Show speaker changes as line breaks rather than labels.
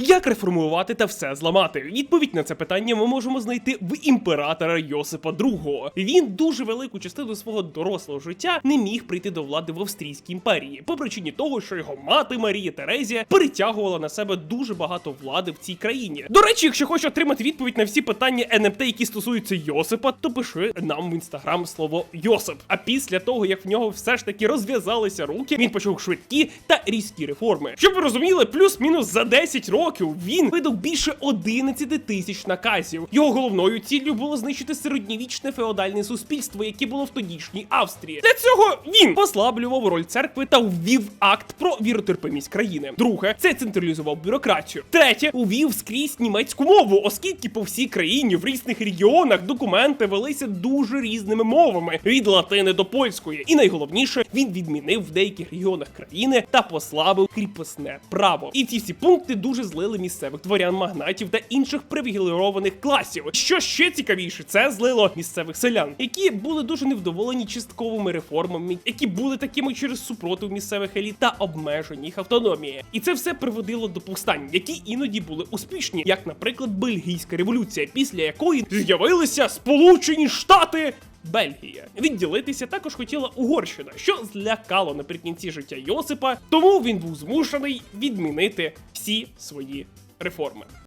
Як реформувати та все зламати? Відповідь на це питання ми можемо знайти в імператора Йосипа II. Він дуже велику частину свого дорослого життя не міг прийти до влади в Австрійській імперії, по причині того, що його мати Марія Терезія перетягувала на себе дуже багато влади в цій країні. До речі, якщо хочеш отримати відповідь на всі питання НМТ, які стосуються Йосипа, то пиши нам в інстаграм слово Йосип. А після того, як в нього все ж таки розв'язалися руки, він почав швидкі та різкі реформи. Щоб ви розуміли, плюс-мінус за 10 років він видав більше 11 тисяч наказів. Його головною ціллю було знищити середньовічне феодальне суспільство, яке було в тодішній Австрії. Для цього він послаблював роль церкви та ввів акт про віротерпимість країни. Друге, це централізував бюрократію. Третє, увів скрізь німецьку мову, оскільки по всій країні в різних регіонах документи велися дуже різними мовами від латини до польської. І найголовніше, він відмінив в деяких регіонах країни та послабив кріпосне право. І ці всі пункти дуже злили місцевих дворян, магнатів та інших привілейованих класів. Що ще цікавіше, це злило місцевих селян, які були дуже невдоволені частковими реформами, які були такими через супротив місцевих еліт та обмеження їх автономії. І це все приводило до повстань, які іноді були успішні, як, наприклад, Бельгійська революція, після якої з'явилися Сполучені Штати. Бельгія відділитися також хотіла Угорщина, що злякало наприкінці життя Йосипа, тому він був змушений відмінити всі свої реформи.